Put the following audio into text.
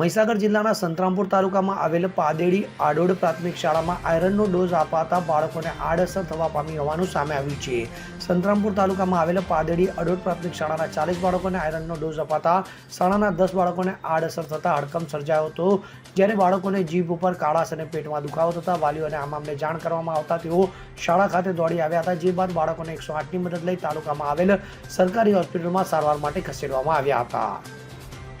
મહીસાગર જિલ્લાના સંતરામપુર તાલુકામાં આવેલ પાદેડી આડોડ પ્રાથમિક શાળામાં આયરનનો ડોઝ અપાતા બાળકોને આડઅસર થવા પામી હોવાનું સામે આવ્યું છે. સંતરામપુર તાલુકામાં આવેલ પાદેડી આડોડ પ્રાથમિક શાળાના ચાલીસ બાળકોને આયરનનો ડોઝ અપાતા શાળાના દસ બાળકોને આડઅસર થતાં હડકંપ સર્જાયો હતો. જ્યારે બાળકોને જીભ ઉપર કાળાશ અને પેટમાં દુખાવો થતા વાલીઓને આ મામલે જાણ કરવામાં આવતા તેઓ શાળા ખાતે દોડી આવ્યા હતા, જે બાદ બાળકોને એકસો આઠની મદદ લઈ તાલુકામાં આવેલ સરકારી હોસ્પિટલમાં સારવાર માટે ખસેડવામાં આવ્યા હતા.